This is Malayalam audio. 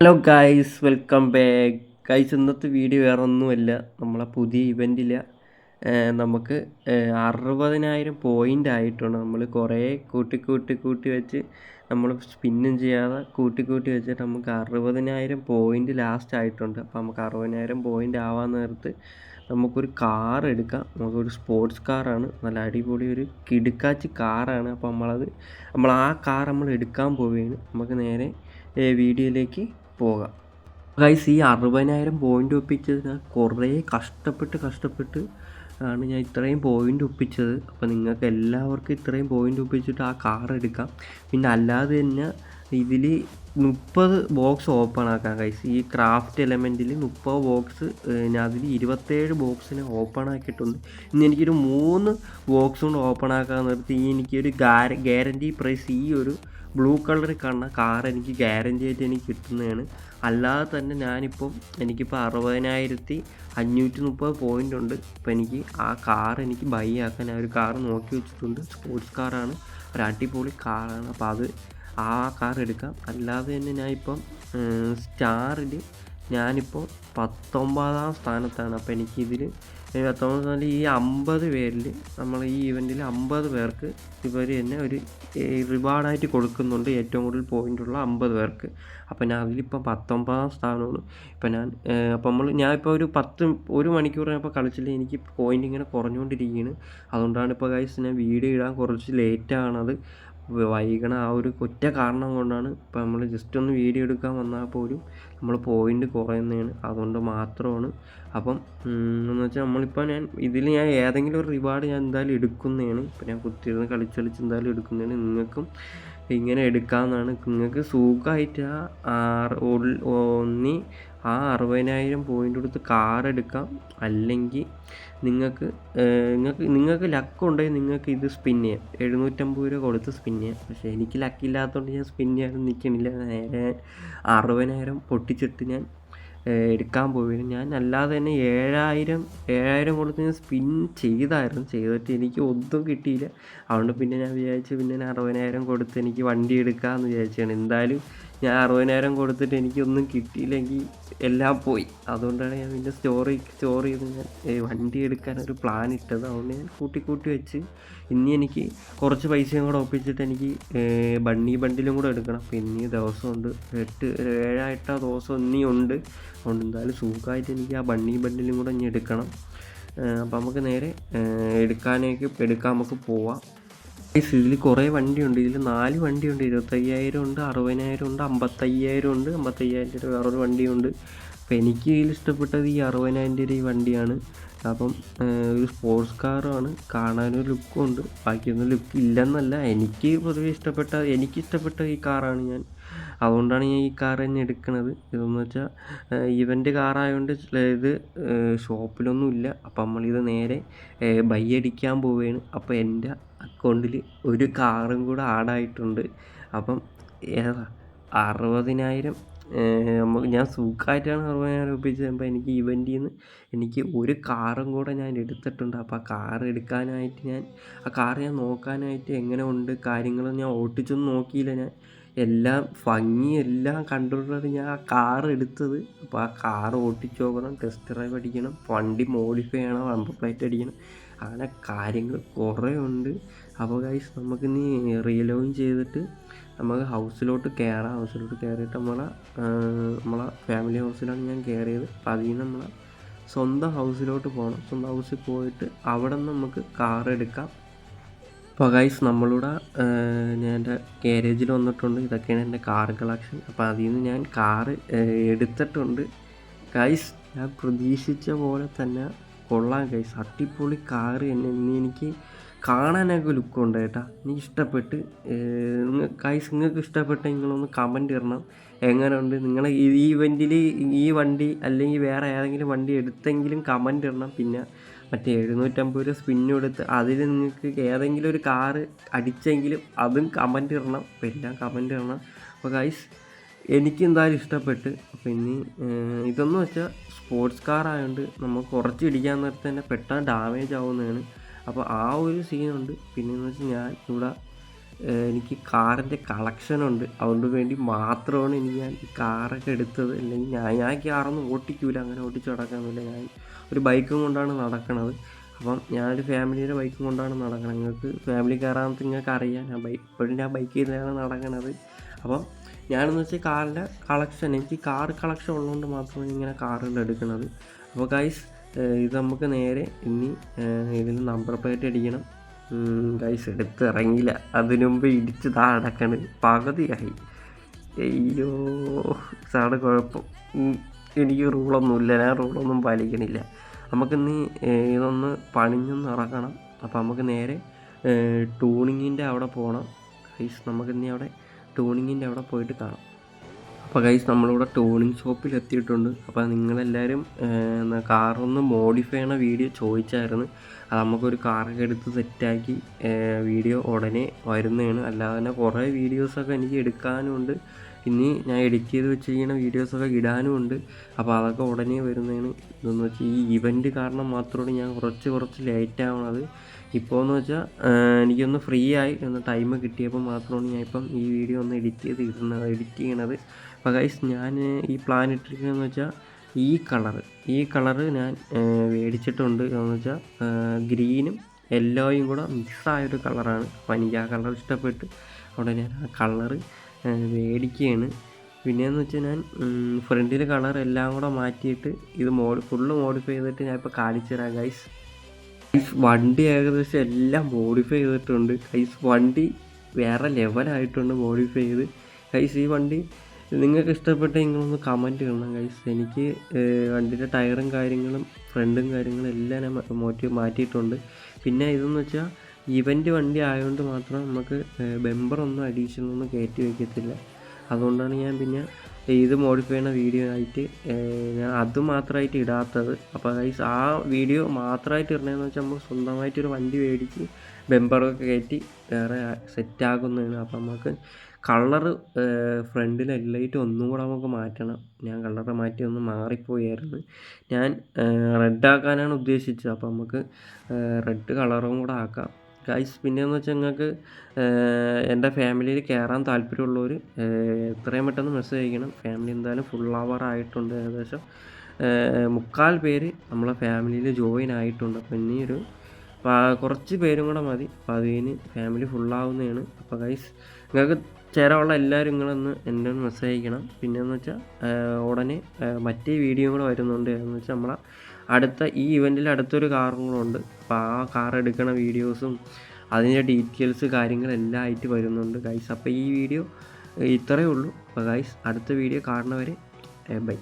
Hello guys welcome back guys ഇന്നത്തെ വീഡിയോ വേറെ ഒന്നുമല്ല നമ്മളെ പുതിയ ഇവന്റിൽ നമുക്ക് അറുപതിനായിരം പോയിന്റ് ആയിട്ടുണ്ട്. നമ്മൾ കുറേ കൂട്ടി കൂട്ടി കൂട്ടി വെച്ച് നമ്മൾ സ്പിന്നും ചെയ്യാതെ കൂട്ടി കൂട്ടി വെച്ചിട്ട് നമുക്ക് അറുപതിനായിരം പോയിന്റ് ലാസ്റ്റ് ആയിട്ടുണ്ട്. അപ്പോൾ നമുക്ക് അറുപതിനായിരം പോയിന്റ് ആവാൻ നേരത്ത് നമുക്കൊരു കാർ എടുക്കാം. നമുക്കൊരു സ്പോർട്സ് കാറാണ് നല്ല അടിപൊളി ഒരു കിടുക്കാച്ചി കാറാണ് അപ്പോൾ നമ്മളത് നമ്മൾ ആ കാർ നമ്മൾ എടുക്കാൻ പോവുകയാണ്. നമുക്ക് നേരെ വീഡിയോയിലേക്ക് പോകാം ഗൈസ് ഈ അറുപതിനായിരം പോയിന്റ് ഒപ്പിച്ചത് ഞാൻ കുറേ കഷ്ടപ്പെട്ട് കഷ്ടപ്പെട്ട് ആണ് ഞാൻ ഇത്രയും പോയിന്റ് ഒപ്പിച്ചത്. അപ്പോൾ നിങ്ങൾക്ക് എല്ലാവർക്കും ഇത്രയും പോയിന്റ് ഒപ്പിച്ചിട്ട് ആ കാർ എടുക്കാം. പിന്നെ അല്ലാതെ തന്നെ ഇതിൽ മുപ്പത് ബോക്സ് ഓപ്പൺ ആക്കാൻ കൈസ് ഈ ക്രാഫ്റ്റ് എലമെന്റിൽ മുപ്പത് ബോക്സ് ഞാൻ അതിൽ ഇരുപത്തേഴ് ബോക്സിനെ ഓപ്പൺ ആക്കിയിട്ടുണ്ട്. ഇനി എനിക്കൊരു മൂന്ന് ബോക്സ് കൊണ്ട് ഓപ്പൺ ആക്കാൻ നിർത്തി. എനിക്കൊരു ഗ്യാരന്റി പ്രൈസ് ഈ ഒരു ബ്ലൂ കളറിൽ കാണുന്ന കാർ എനിക്ക് ഗ്യാരന്റി ആയിട്ട് എനിക്ക് കിട്ടുന്നതാണ്. അല്ലാതെ തന്നെ ഞാനിപ്പം എനിക്കിപ്പോൾ അറുപതിനായിരത്തി അഞ്ഞൂറ്റി മുപ്പത് പോയിന്റ് ഉണ്ട്. അപ്പോൾ എനിക്ക് ആ കാർ എനിക്ക് ബൈ ആക്കാൻ ആ ഒരു കാർ നോക്കി വെച്ചിട്ടുണ്ട്. സ്പോർട്സ് കാറാണ് ഒരു അടിപൊളി കാറാണ് അപ്പോൾ അത് ആ കാർ എടുക്കാം. അല്ലാതെ തന്നെ ഞാൻ ഇപ്പം സ്റ്റാറിൽ ഞാനിപ്പോൾ പത്തൊമ്പതാം സ്ഥാനത്താണ്. അപ്പോൾ എനിക്കിതിൽ പത്തൊമ്പത് സ്ഥാനത്ത് ഈ അമ്പത് പേരിൽ നമ്മൾ ഈ ഇവന്റിൽ അമ്പത് പേർക്ക് ഇവർ തന്നെ ഒരു റിവാർഡായിട്ട് കൊടുക്കുന്നുണ്ട്. ഏറ്റവും കൂടുതൽ പോയിന്റുള്ള അമ്പത് പേർക്ക്. അപ്പോൾ ഞാൻ അതിലിപ്പോൾ പത്തൊമ്പതാം സ്ഥാനമാണ്. ഇപ്പം ഞാൻ അപ്പം നമ്മൾ ഞാൻ ഇപ്പോൾ ഒരു പത്ത് ഒരു മണിക്കൂർ ഇപ്പോൾ കളിച്ചില്ല എനിക്ക് പോയിന്റ് ഇങ്ങനെ കുറഞ്ഞുകൊണ്ടിരിക്കുകയാണ് അതുകൊണ്ടാണ് ഇപ്പോൾ ഗൈസ് ഞാൻ വീഡിയോ ഇടാൻ കുറച്ച് ലേറ്റ് ആണത്. വൈകണ ആ ഒരു ഒറ്റ കാരണം കൊണ്ടാണ് ഇപ്പോൾ നമ്മൾ ജസ്റ്റ് ഒന്ന് വീഡിയോ എടുക്കാൻ വന്നാൽ പോലും നമ്മൾ പോയിന്റ് കുറയുന്നതാണ്. അതുകൊണ്ട് മാത്രമാണ്. അപ്പം എന്ന് വെച്ചാൽ നമ്മളിപ്പോൾ ഞാൻ ഇതിൽ ഞാൻ ഏതെങ്കിലും ഒരു റിവാർഡ് ഞാൻ എന്തായാലും എടുക്കുന്നതാണ്. ഇപ്പം ഞാൻ കുത്തിയിരുന്ന് കളിച്ച് കളിച്ച് എന്തായാലും എടുക്കുന്നതാണ്. നിങ്ങൾക്കും ഇങ്ങനെ എടുക്കാമെന്നാണ് നിങ്ങൾക്ക് സുഖമായിട്ട് ഒന്നി ആ അറുപതിനായിരം പോയിന്റ് കൊടുത്ത് കാർ എടുക്കാം. അല്ലെങ്കിൽ നിങ്ങൾക്ക് നിങ്ങൾക്ക് നിങ്ങൾക്ക് ലക്ക് ഉണ്ടെങ്കിൽ നിങ്ങൾക്ക് ഇത് സ്പിൻ ചെയ്യാം. എഴുന്നൂറ്റമ്പത് രൂപ കൊടുത്ത് സ്പിൻ ചെയ്യാം. പക്ഷേ എനിക്ക് ലക്കില്ലാത്തതുകൊണ്ട് ഞാൻ സ്പിൻ ചെയ്യാനും നിൽക്കണില്ല നേരെ അറുപതിനായിരം പൊട്ടിച്ചിട്ട് ഞാൻ എടുക്കാൻ പോയി ഞാൻ അല്ലാതെ തന്നെ ഏഴായിരം ഏഴായിരം കൊടുത്ത് ഞാൻ സ്പിൻ ചെയ്തായിരുന്നു. ചെയ്തിട്ട് എനിക്ക് ഒന്നും കിട്ടിയില്ല. അതുകൊണ്ട് പിന്നെ ഞാൻ വിചാരിച്ചു പിന്നെ ഞാൻ അറുപതിനായിരം കൊടുത്ത് എനിക്ക് വണ്ടി എടുക്കാമെന്ന് വിചാരിച്ചാണ് എന്തായാലും ഞാൻ അറുപതിനായിരം കൊടുത്തിട്ട് എനിക്കൊന്നും കിട്ടിയില്ലെങ്കിൽ എല്ലാം പോയി. അതുകൊണ്ടാണ് ഞാൻ പിന്നെ സ്റ്റോറി സ്റ്റോർ ചെയ്ത് ഞാൻ വണ്ടി എടുക്കാൻ ഒരു പ്ലാൻ ഇട്ടത്. അതുകൊണ്ട് ഞാൻ കൂട്ടി കൂട്ടി വെച്ച് ഇനി എനിക്ക് കുറച്ച് പൈസയും കൂടെ ഒപ്പിച്ചിട്ട് എനിക്ക് ബണ്ണി ബണ്ടിലും കൂടെ എടുക്കണം. അപ്പോൾ ഇനി ദിവസമുണ്ട്. എട്ട് ഏഴായിട്ടാ ദിവസം ഇനി ഉണ്ട്. അതുകൊണ്ട് എന്തായാലും സുഖമായിട്ട് എനിക്ക് ആ ബണ്ണി ബണ്ടിലും കൂടെ ഇനി എടുക്കണം. അപ്പോൾ നമുക്ക് നേരെ എടുക്കാനേക്ക് എടുക്കാൻ നമുക്ക് പോവാം. ഇതിൽ കുറേ വണ്ടിയുണ്ട്. ഇതിൽ നാല് വണ്ടിയുണ്ട്. ഇരുപത്തയ്യായിരം ഉണ്ട് അറുപതിനായിരം ഉണ്ട് അമ്പത്തയ്യായിരം ഉണ്ട്. അമ്പത്തയ്യായിരം രൂപ വേറൊരു വണ്ടിയുണ്ട്. അപ്പോൾ എനിക്ക് ഇതിൽ ഇഷ്ടപ്പെട്ടത് ഈ അറുപതിനായിരം രൂപ ഈ വണ്ടിയാണ്. അപ്പം ഒരു സ്പോർട്സ് കാറാണ് കാണാനൊരു ലുക്കും ഉണ്ട്. ബാക്കിയൊന്നും ലുക്ക് ഇല്ലെന്നല്ല. എനിക്ക് പൊതുവെ ഇഷ്ടപ്പെട്ട എനിക്ക് ഇഷ്ടപ്പെട്ട ഈ കാറാണ് ഞാൻ. അതുകൊണ്ടാണ് ഞാൻ ഈ കാർ തന്നെ എടുക്കുന്നത് ഇതെന്ന് വെച്ചാൽ ഇവന്റെ കാറായതുകൊണ്ട് ഇത് ഷോപ്പിലൊന്നും ഇല്ല അപ്പം നമ്മളിത് നേരെ ബൈ അടിക്കാൻ പോവുകയാണ് അപ്പോൾ എന്റെ അക്കൗണ്ടിൽ ഒരു കാറും കൂടെ ആഡായിട്ടുണ്ട്. അപ്പം അറുപതിനായിരം നമുക്ക് ഞാൻ സുഖമായിട്ടാണ് അറുപതിനായിരം ഒപ്പിച്ചത് അപ്പോൾ എനിക്ക് ഇവന്റിൽ നിന്ന് എനിക്ക് ഒരു കാറും കൂടെ ഞാൻ എടുത്തിട്ടുണ്ട്. അപ്പോൾ ആ കാർ എടുക്കാനായിട്ട് ഞാൻ ആ കാർ ഞാൻ നോക്കാനായിട്ട് എങ്ങനെ ഉണ്ട് കാര്യങ്ങൾ ഞാൻ ഓട്ടിച്ചൊന്നും നോക്കിയില്ല ഞാൻ. എല്ലാം ഭംഗി എല്ലാം കണ്ടുകൊണ്ടാണ് ഞാൻ ആ കാർ എടുത്തത്. അപ്പോൾ ആ കാർ ഓട്ടിച്ച് നോക്കണം ടെസ്റ്റ് ഡ്രൈവ് അടിക്കണം വണ്ടി മോഡിഫൈ ചെയ്യണം നമ്പർ പ്ലേറ്റ് അടിക്കണം. അങ്ങനെ കാര്യങ്ങൾ കുറേ ഉണ്ട്. അപ്പോൾ ഗൈസ് നമുക്കിനി റീലോഗിൻ ചെയ്തിട്ട് നമുക്ക് ഹൗസിലോട്ട് കയറാം ഹൗസിലോട്ട് കയറിയിട്ട് നമ്മളെ നമ്മളെ ഫാമിലി ഹൗസിലാണ് ഞാൻ കയറിയത് അപ്പോൾ അതിൽ നിന്ന് നമ്മളെ സ്വന്തം ഹൗസിലോട്ട് പോകണം. സ്വന്തം ഹൗസിൽ പോയിട്ട് അവിടെ നിന്ന് നമുക്ക് കാർ എടുക്കാം. അപ്പോൾ ഗൈസ് നമ്മളിവിടെ ഞാൻ എന്റെ ഗാരേജിൽ വന്നിട്ടുണ്ട്. ഇതൊക്കെയാണ് എന്റെ കാർ കളക്ഷൻ അപ്പോൾ അതിൽ നിന്ന് ഞാൻ കാറ് എടുത്തിട്ടുണ്ട്. ഗൈസ് ഞാൻ പ്രതീക്ഷിച്ച പോലെ തന്നെ കൊള്ളാം ഗൈസ് അട്ടിപ്പൊളി കാറ് തന്നെ. ഇനി എനിക്ക് കാണാനൊക്കെ ലുക്കുണ്ട് കേട്ടാ എനിക്ക് ഇഷ്ടപ്പെട്ട് കൈസ് നിങ്ങൾക്ക് ഇഷ്ടപ്പെട്ട നിങ്ങളൊന്ന് കമന്റ് ഇടണം. എങ്ങനെയുണ്ട്? നിങ്ങൾ ഈ ഇവന്റിൽ ഈ വണ്ടി അല്ലെങ്കിൽ വേറെ ഏതെങ്കിലും വണ്ടി എടുത്തെങ്കിലും കമന്റ് ഇടണം. പിന്നെ മറ്റേ എഴുന്നൂറ്റമ്പത് രൂപ സ്പിന്നും എടുത്ത് അതിൽ നിങ്ങൾക്ക് ഏതെങ്കിലും ഒരു കാറ് അടിച്ചെങ്കിലും അതും കമന്റ് ഇടണം. അപ്പോൾ എല്ലാം കമന്റ് ഇടണം. അപ്പോൾ ഗൈസ് എനിക്ക് എന്തായാലും ഇഷ്ടപ്പെട്ട്. അപ്പോൾ ഇനി ഇതെന്ന് വെച്ചാൽ സ്പോർട്സ് കാർ ആയതുകൊണ്ട് നമ്മൾ കുറച്ച് ഇടിക്കാൻ നേരത്തെ തന്നെ പെട്ടെന്ന് ഡാമേജ് ആവുന്നതാണ്. അപ്പോൾ ആ ഒരു സീനുണ്ട് പിന്നെയെന്ന് വെച്ചാൽ ഞാൻ ഇവിടെ എനിക്ക് കാറിന്റെ കളക്ഷനുണ്ട് അതുകൊണ്ട് വേണ്ടി മാത്രമാണ് എനിക്ക് ഞാൻ ഈ കാറൊക്കെ എടുത്തത്. അല്ലെങ്കിൽ ഞാൻ ഞാൻ കാറൊന്നും ഓട്ടിക്കൂല. അങ്ങനെ ഓട്ടിച്ചു നടക്കാനൊന്നുമില്ല ഞാൻ ഒരു ബൈക്കും കൊണ്ടാണ് നടക്കണത്. അപ്പം ഞാനൊരു ഫാമിലിയുടെ ബൈക്കും കൊണ്ടാണ് നടക്കുന്നത് നിങ്ങൾക്ക് ഫാമിലി കാറാണെന്ന് നിങ്ങൾക്ക് അറിയാം. ഞാൻ ബൈക്ക് ഇപ്പോഴും ഞാൻ ബൈക്കിൽ തന്നെയാണ് നടക്കണത്. അപ്പം ഞാനെന്ന് വെച്ചാൽ കാറിന്റെ കളക്ഷൻ എനിക്ക് കാർ കളക്ഷൻ ഉള്ളതുകൊണ്ട് മാത്രമാണ് ഇങ്ങനെ കാറുകൾ എടുക്കുന്നത്. അപ്പോൾ ഗൈസ് ഇത് നമുക്ക് നേരെ ഇനി ഇതിൽ നമ്പർ പ്ലേറ്റ് അടിക്കണം. ഗൈസ് എടുത്ത് അതിനു മുമ്പ് ഇടിച്ച് താ അടക്കണ് പകുതിയായി. അയ്യോ സാറ് കുഴപ്പം. എനിക്ക് റൂളൊന്നുമില്ല ഞാൻ റൂളൊന്നും പാലിക്കണില്ല. നമുക്കിന്ന് ഇതൊന്ന് പണിഞ്ഞൊന്ന് ഇറക്കണം. അപ്പോൾ നമുക്ക് നേരെ ടൂണിങ്ങിന്റെ അവിടെ പോകണം ഗൈസ് നമുക്കിനി അവിടെ ടൂണിങ്ങിന്റെ അവിടെ പോയിട്ട് കാണാം. അപ്പോൾ ഗൈസ് നമ്മളിവിടെ ടൂണിങ് ഷോപ്പിൽ എത്തിയിട്ടുണ്ട്. അപ്പോൾ നിങ്ങളെല്ലാവരും കാറൊന്ന് മോഡിഫൈ ചെയ്യണ വീഡിയോ ചോദിച്ചായിരുന്നു. അത് നമുക്കൊരു കാറൊക്കെ എടുത്ത് സെറ്റാക്കി വീഡിയോ ഉടനെ വരുന്നതാണ്. അല്ലാതെ തന്നെ കുറേ വീഡിയോസൊക്കെ എനിക്ക് എടുക്കാനുമുണ്ട് ഇനി ഞാൻ എഡിറ്റ് ചെയ്ത് വെച്ചിരിക്കുന്ന വീഡിയോസൊക്കെ ഇടാനുമുണ്ട്. അപ്പോൾ അതൊക്കെ ഉടനെ വരുന്നതാണ്. ഇതെന്ന് വെച്ചാൽ ഈ ഇവന്റ് കാരണം മാത്രമാണ് ഞാൻ കുറച്ച് കുറച്ച് ലേറ്റ് ആവണത്. ഇപ്പോൾ എന്ന് വെച്ചാൽ എനിക്കൊന്ന് ഫ്രീ ആയി. ഒന്ന് ടൈം കിട്ടിയപ്പോൾ മാത്രമാണ് ഞാൻ ഇപ്പം ഈ വീഡിയോ ഒന്ന് എഡിറ്റ് ചെയ്ത് ഇടുന്നത് എഡിറ്റ് ചെയ്യണത്. അപ്പോൾ ഗൈസ് ഞാൻ ഈ പ്ലാൻ ഇട്ടിരിക്കുന്നതെന്ന് വെച്ചാൽ ഈ കളറ് ഈ കളറ് ഞാൻ മേടിച്ചിട്ടുണ്ട്. എന്ന് വെച്ചാൽ ഗ്രീനും യെല്ലോയും കൂടെ മിക്സായൊരു കളറാണ് അപ്പോൾ എനിക്ക് ആ കളർ ഇഷ്ടപ്പെട്ട് അവിടെ ഞാൻ ആ കളറ് മേടിക്കുകയാണ് പിന്നെയെന്ന് വെച്ചാൽ ഞാൻ ഫ്രണ്ടിൽ കളർ എല്ലാം കൂടെ മാറ്റിയിട്ട് ഇത് മോഡ് ഫുള്ള് മോഡിഫൈ ചെയ്തിട്ട് ഞാൻ ഇപ്പോൾ കാണിച്ചു തരാം ഗൈസ് ഗൈസ് വണ്ടി ഏകദേശം എല്ലാം മോഡിഫൈ ചെയ്തിട്ടുണ്ട്. ഗൈസ് വണ്ടി വേറെ ലെവലായിട്ടുണ്ട് മോഡിഫൈ ചെയ്ത്. ഗൈസ് ഈ വണ്ടി നിങ്ങൾക്ക് ഇഷ്ടപ്പെട്ട നിങ്ങളൊന്ന് കമന്റ് ചെയ്യണം ഗൈസ് എനിക്ക് വണ്ടിയുടെ ടയറും കാര്യങ്ങളും ഫ്രണ്ടും കാര്യങ്ങളും എല്ലാം ഞാൻ മോറ്റി മാറ്റിയിട്ടുണ്ട്. പിന്നെ ഇതെന്ന് വെച്ചാൽ ഇവന്റ് വണ്ടി ആയതുകൊണ്ട് മാത്രം നമുക്ക് ബെമ്പറൊന്നും അഡീഷണൽ ഒന്നും കയറ്റി വയ്ക്കത്തില്ല അതുകൊണ്ടാണ് ഞാൻ പിന്നെ ഇത് മോഡിഫൈ ചെയ്യുന്ന വീഡിയോ ആയിട്ട് ഞാൻ അത് മാത്രമായിട്ട് ഇടാത്തത്. അപ്പോൾ ഗൈസ് ആ വീഡിയോ മാത്രമായിട്ട് ഇടണമെന്ന് വെച്ചാൽ നമുക്ക് സ്വന്തമായിട്ടൊരു വണ്ടി മേടിച്ച് ബെമ്പറൊക്കെ കയറ്റി വേറെ സെറ്റാക്കുന്നതാണ് അപ്പോൾ നമുക്ക് കളറ് ഫ്രണ്ടിൽ ഹെഡ്ലൈറ്റ് ഒന്നും കൂടെ നമുക്ക് മാറ്റണം. ഞാൻ കളറ് മാറ്റി ഒന്ന് മാറിപ്പോയായിരുന്നു ഞാൻ റെഡ് ആക്കാനാണ് ഉദ്ദേശിച്ചത്. അപ്പോൾ നമുക്ക് റെഡ് കളറും കൂടെ ആക്കാം. ഗൈസ് പിന്നെയെന്ന് വെച്ചാൽ നിങ്ങൾക്ക് എന്റെ ഫാമിലിയിൽ കയറാൻ താല്പര്യമുള്ളവർ എത്രയും പെട്ടെന്ന് മെസ്സേജ് അയക്കണം. ഫാമിലി എന്തായാലും ഫുൾ അവർ ആയിട്ടുണ്ട് ഏകദേശം. മുക്കാൽ പേര് നമ്മളെ ഫാമിലിയിൽ ജോയിൻ ആയിട്ടുണ്ട്. അപ്പോൾ ഇനിയൊരു കുറച്ച് പേരും കൂടെ മതി. അപ്പോൾ അതിന് ഫാമിലി ഫുള്ളാവുന്നതാണ് അപ്പോൾ ഗൈസ് നിങ്ങൾക്ക് ചേരാനുള്ള എല്ലാവരും നിങ്ങളൊന്ന് എന്റെ ഒന്ന് മെസ്സേജ് അയക്കണം. പിന്നെയെന്ന് വെച്ചാൽ ഉടനെ മറ്റേ വീഡിയോ കൂടെ വരുന്നുണ്ട്. എന്ന് വെച്ചാൽ നമ്മളെ അടുത്ത ഈ ഇവന്റിൽ അടുത്തൊരു കാറും കൂടെ ഉണ്ട്. അപ്പോൾ ആ കാർ എടുക്കണ വീഡിയോസും അതിന്റെ ഡീറ്റെയിൽസ് കാര്യങ്ങളെല്ലാം ആയിട്ട് വരുന്നുണ്ട് ഗൈസ് അപ്പോൾ ഈ വീഡിയോ ഇത്രയേ ഉള്ളൂ. അപ്പോൾ ഗൈസ് അടുത്ത വീഡിയോ കാണുന്നവരെ ബൈ